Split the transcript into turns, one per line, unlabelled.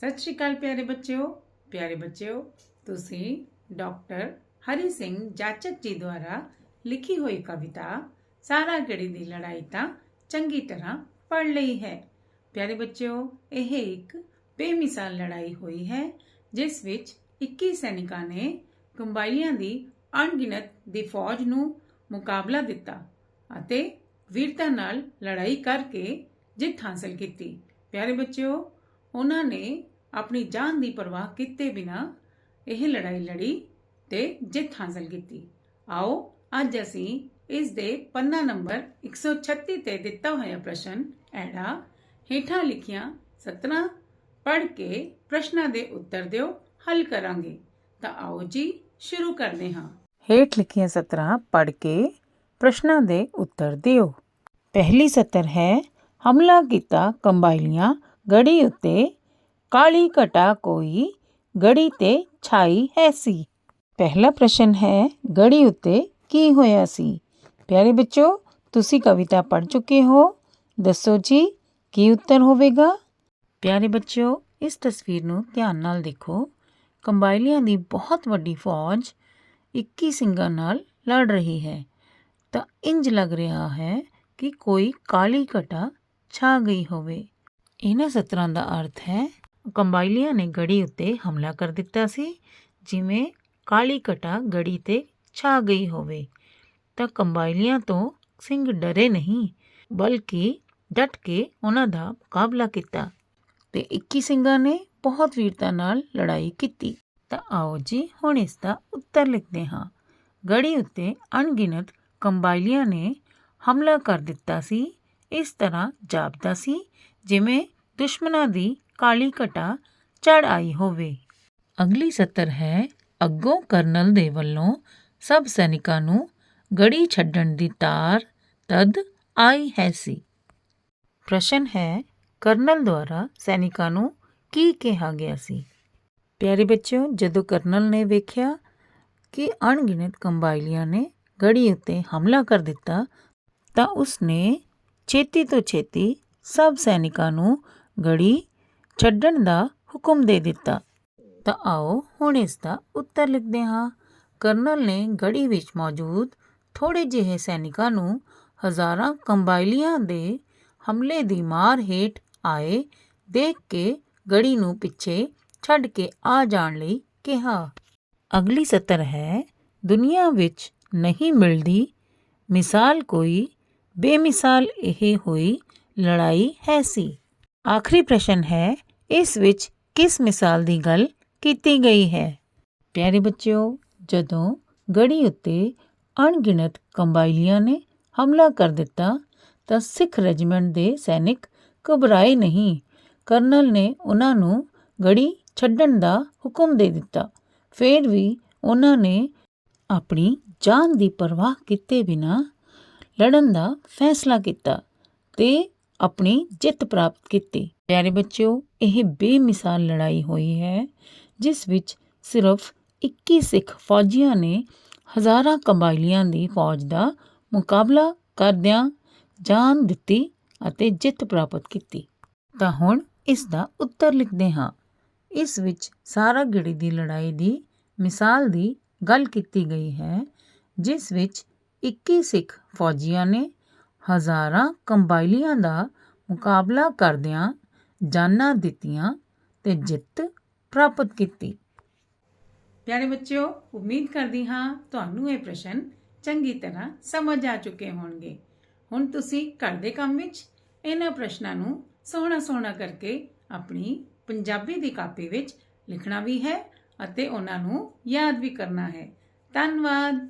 ਸਤਿ ਸ਼੍ਰੀ ਅਕਾਲ ਪਿਆਰੇ ਬੱਚਿਓ ਪਿਆਰੇ ਬੱਚਿਓ, ਤੁਸੀਂ ਡਾਕਟਰ ਹਰੀ ਸਿੰਘ ਜਾਚਕ ਜੀ ਦੁਆਰਾ ਲਿਖੀ ਹੋਈ ਕਵਿਤਾ ਸਾਰਾ ਗੜੀ ਦੀ ਲੜਾਈ ਤਾਂ ਚੰਗੀ ਤਰ੍ਹਾਂ ਪੜ੍ਹ ਲਈ ਹੈ। ਪਿਆਰੇ ਬੱਚਿਓ, ਇਹ ਇੱਕ ਬੇਮਿਸਾਲ ਲੜਾਈ ਹੋਈ ਹੈ, ਜਿਸ ਵਿੱਚ 21 ਸੈਨਿਕਾਂ ਨੇ ਕੰਬਾਈਲੀਆਂ ਦੀ ਅਣਗਿਣਤ ਦੀ ਫੌਜ ਨੂੰ ਮੁਕਾਬਲਾ ਦਿੱਤਾ ਅਤੇ ਵੀਰਤਾ ਨਾਲ ਲੜਾਈ ਕਰਕੇ ਜਿੱਤ ਹਾਸਲ ਕੀਤੀ। ਪਿਆਰੇ ਬੱਚਿਓ, ਉਹਨਾਂ ਨੇ ਆਪਣੀ ਜਾਨ ਦੀ ਪਰਵਾਹ ਕੀਤੇ ਬਿਨਾ ਇਹ ਲੜਾਈ ਲੜੀ ਤੇ ਜਿੱਤ ਹਾਸਲ ਕੀਤੀ। ਆਓ, ਅੱਜ ਅਸੀਂ ਇਸ ਦੇ ਪੰਨਾ ਨੰਬਰ 136 ਤੇ ਦਿੱਤਾ ਹੋਇਆ ਪ੍ਰਸ਼ਨ ਐੜਾ ਹੇਠਾਂ ਲਿਖੀਆਂ 17 ਪੜ੍ਹ ਕੇ ਪ੍ਰਸ਼ਨਾਂ ਦੇ ਉੱਤਰ ਦਿਓ, ਹੱਲ ਕਰਾਂਗੇ। ਤਾਂ ਆਓ ਜੀ, ਸ਼ੁਰੂ ਕਰਦੇ ਹਾਂ।
ਹੇਠ ਲਿਖੀਆਂ ਸਤਰਾਂ ਪੜ੍ਹ ਕੇ ਪ੍ਰਸ਼ਨਾਂ ਦੇ ਉੱਤਰ ਦਿਓ। ਪਹਿਲੀ ਸਤਰ ਹੈ, ਹਮਲਾ ਕੀਤਾ ਕੰਬਾਈਲੀਆਂ ਗੜੀ ਉੱਤੇ ਕਾਲੀ ਘਟਾ ਕੋਈ ਗੜੀ ਤੇ ਛਾਈ ਹੈ ਸੀ। ਪਹਿਲਾ ਪ੍ਰਸ਼ਨ ਹੈ, ਗੜੀ ਉੱਤੇ ਕੀ ਹੋਇਆ ਸੀ? ਪਿਆਰੇ ਬੱਚੋ, ਤੁਸੀਂ ਕਵਿਤਾ ਪੜ੍ਹ ਚੁੱਕੇ ਹੋ। ਦੱਸੋ ਜੀ, ਕੀ ਉੱਤਰ ਹੋਵੇਗਾ? ਪਿਆਰੇ ਬੱਚਿਓ, ਇਸ ਤਸਵੀਰ ਨੂੰ ਧਿਆਨ ਨਾਲ ਦੇਖੋ। ਕੰਬਾਈਲੀਆਂ ਦੀ ਬਹੁਤ ਵੱਡੀ ਫੌਜ 21 ਸਿੰਘਾਂ ਨਾਲ ਲੜ ਰਹੀ ਹੈ। ਤਾਂ ਇੰਜ ਲੱਗ ਰਿਹਾ ਹੈ ਕਿ ਕੋਈ ਕਾਲੀ ਘਟਾ ਛਾ ਗਈ ਹੋਵੇ। ਇਹਨਾਂ ਸਤਰਾਂ ਦਾ ਅਰਥ ਹੈ ਕੰਬਾਈਲੀਆਂ ਨੇ ਗੜੀ ਉੱਤੇ ਹਮਲਾ ਕਰ ਦਿੱਤਾ ਸੀ। ਜਿਵੇਂ ਕਾਲੀ ਕਟਾ ਗੜੀ ਤੇ ਛਾ ਗਈ ਹੋਵੇ, ਤਾਂ ਕੰਬਾਈਲੀਆਂ ਤੋਂ ਸਿੰਘ ਡਰੇ ਨਹੀਂ, ਬਲਕਿ ਡਟ ਕੇ ਉਹਨਾਂ ਦਾ ਮੁਕਾਬਲਾ ਕੀਤਾ ਤੇ 21 ਸਿੰਘਾਂ ਨੇ ਬਹੁਤ ਵੀਰਤਾ ਨਾਲ ਲੜਾਈ ਕੀਤੀ। ਤਾਂ ਆਓ ਜੀ, ਹੁਣ ਇਸ ਦਾ ਉੱਤਰ ਲਿਖਦੇ ਹਾਂ। ਗੜੀ ਉੱਤੇ ਅਣਗਿਣਤ ਕੰਬਾਈਲੀਆਂ ਨੇ ਹਮਲਾ ਕਰ ਦਿੱਤਾ ਸੀ। ਇਸ ਤਰ੍ਹਾਂ ਜਾਪਦਾ ਸੀ, ਜਿਵੇਂ ਦੁਸ਼ਮਣਾਂ ਦੀ ਕਾਲੀ ਘਟਾ ਚੜ ਆਈ ਹੋਵੇ। ਅਗਲੀ ਸਤਰ ਹੈ, ਅੱਗੋਂ ਕਰਨਲ ਦੇ ਵੱਲੋਂ ਸਭ ਸੈਨਿਕਾਂ ਨੂੰ ਗੜੀ ਛੱਡਣ ਦੀ ਤਾਰ ਤਦ ਆਈ ਹੈ ਸੀ। ਪ੍ਰਸ਼ਨ ਹੈ, ਕਰਨਲ ਦੁਆਰਾ ਸੈਨਿਕਾਂ ਨੂੰ ਕੀ ਕਿਹਾ ਗਿਆ ਸੀ? ਪਿਆਰੇ ਬੱਚਿਓ, ਜਦੋਂ ਕਰਨਲ ਨੇ ਵੇਖਿਆ ਕਿ ਅਣਗਿਣਤ ਕੰਬਾਈਲੀਆਂ ਨੇ ਗੜੀ ਉੱਤੇ ਹਮਲਾ ਕਰ ਦਿੱਤਾ, ਤਾਂ ਉਸ ਨੇ ਛੇਤੀ ਤੋਂ ਛੇਤੀ ਸਭ ਸੈਨਿਕਾਂ ਨੂੰ ਗੜੀ ਛੱਡਣ ਦਾ ਹੁਕਮ ਦੇ ਦਿੱਤਾ। ਤਾਂ ਆਓ ਹੁਣ ਇਸ ਦਾ ਉੱਤਰ ਲਿਖਦੇ ਹਾਂ। ਕਰਨਲ ਨੇ ਗੜੀ ਵਿੱਚ ਮੌਜੂਦ ਥੋੜੇ ਜਿਹੇ ਸੈਨਿਕਾਂ ਨੂੰ ਹਜ਼ਾਰਾਂ ਕੰਬਾਈਲੀਆਂ ਦੇ ਹਮਲੇ ਦੀ ਮਾਰ ਹੇਠ ਆਏ ਦੇਖ ਕੇ ਗੜੀ ਨੂੰ ਪਿੱਛੇ ਛੱਡ ਕੇ ਆ ਜਾਣ ਲਈ ਕਿਹਾ। ਅਗਲੀ ਸਤਰ ਹੈ, ਦੁਨੀਆ ਵਿੱਚ ਨਹੀਂ ਮਿਲਦੀ ਮਿਸਾਲ ਕੋਈ, ਬੇਮਿਸਾਲ ਇਹ ਹੋਈ ਲੜਾਈ ਹੈ ਸੀ। ਆਖਰੀ ਪ੍ਰਸ਼ਨ ਹੈ ਇਸ ਵਿੱਚ ਕਿਸ ਮਿਸਾਲ ਦੀ ਗੱਲ ਕੀਤੀ ਗਈ ਹੈ? ਪਿਆਰੇ ਬੱਚਿਓ, ਜਦੋਂ ਗੜੀ ਉੱਤੇ ਅਣਗਿਣਤ ਕੰਬਾਈਲੀਆਂ ਨੇ ਹਮਲਾ ਕਰ ਦਿੱਤਾ, ਤਾਂ ਸਿੱਖ ਰੈਜੀਮੈਂਟ ਦੇ ਸੈਨਿਕ ਘਬਰਾਏ ਨਹੀਂ। ਕਰਨਲ ਨੇ ਉਹਨਾਂ ਨੂੰ ਗੜੀ ਛੱਡਣ ਦਾ ਹੁਕਮ ਦੇ ਦਿੱਤਾ। ਫਿਰ ਵੀ ਉਹਨਾਂ ਨੇ ਆਪਣੀ ਜਾਨ ਦੀ ਪਰਵਾਹ ਕੀਤੇ ਬਿਨਾ ਲੜਨ ਦਾ ਫੈਸਲਾ ਕੀਤਾ ਤੇ ਆਪਣੀ ਜਿੱਤ ਪ੍ਰਾਪਤ ਕੀਤੀ। ਪਿਆਰੇ ਬੱਚਿਓ, ਇਹ ਬੇਮਿਸਾਲ ਲੜਾਈ ਹੋਈ ਹੈ, ਜਿਸ ਵਿੱਚ ਸਿਰਫ 21 ਸਿੱਖ ਫੌਜੀਆਂ ਨੇ ਹਜ਼ਾਰਾਂ ਕਬਾਇਲੀਆਂ ਦੀ ਫੌਜ ਦਾ ਮੁਕਾਬਲਾ ਕਰਦਿਆਂ ਜਾਨ ਦਿੱਤੀ ਅਤੇ ਜਿੱਤ ਪ੍ਰਾਪਤ ਕੀਤੀ। ਤਾਂ ਹੁਣ ਇਸ ਦਾ ਉੱਤਰ ਲਿਖਦੇ ਹਾਂ। ਇਸ ਵਿੱਚ ਸਾਰਾ ਗਿੜੀ ਦੀ ਲੜਾਈ ਦੀ ਮਿਸਾਲ ਦੀ ਗੱਲ ਕੀਤੀ ਗਈ ਹੈ, ਜਿਸ ਵਿੱਚ 21 ਸਿੱਖ ਫੌਜੀਆਂ ਨੇ ਹਜ਼ਾਰਾਂ ਕੰਬਾਈਲੀਆਂ ਦਾ ਮੁਕਾਬਲਾ ਕਰਦਿਆਂ ਜਾਨਾਂ ਦਿੱਤੀਆਂ ਤੇ ਜਿੱਤ ਪ੍ਰਾਪਤ ਕੀਤੀ।
ਪਿਆਰੇ ਬੱਚਿਓ, ਉਮੀਦ ਕਰਦੀ ਹਾਂ ਤੁਹਾਨੂੰ ਇਹ ਪ੍ਰਸ਼ਨ ਚੰਗੀ ਤਰ੍ਹਾਂ ਸਮਝ ਆ ਚੁੱਕੇ ਹੋਣਗੇ। ਹੁਣ ਤੁਸੀਂ ਘਰ ਦੇ ਕੰਮ ਵਿੱਚ ਇਹਨਾਂ ਪ੍ਰਸ਼ਨਾਂ ਨੂੰ ਸੋਹਣਾ ਸੋਹਣਾ ਕਰਕੇ ਆਪਣੀ ਪੰਜਾਬੀ ਦੀ ਕਾਪੀ ਵਿੱਚ ਲਿਖਣਾ ਵੀ ਹੈ ਅਤੇ ਉਹਨਾਂ ਨੂੰ ਯਾਦ ਵੀ ਕਰਨਾ ਹੈ। ਧੰਨਵਾਦ।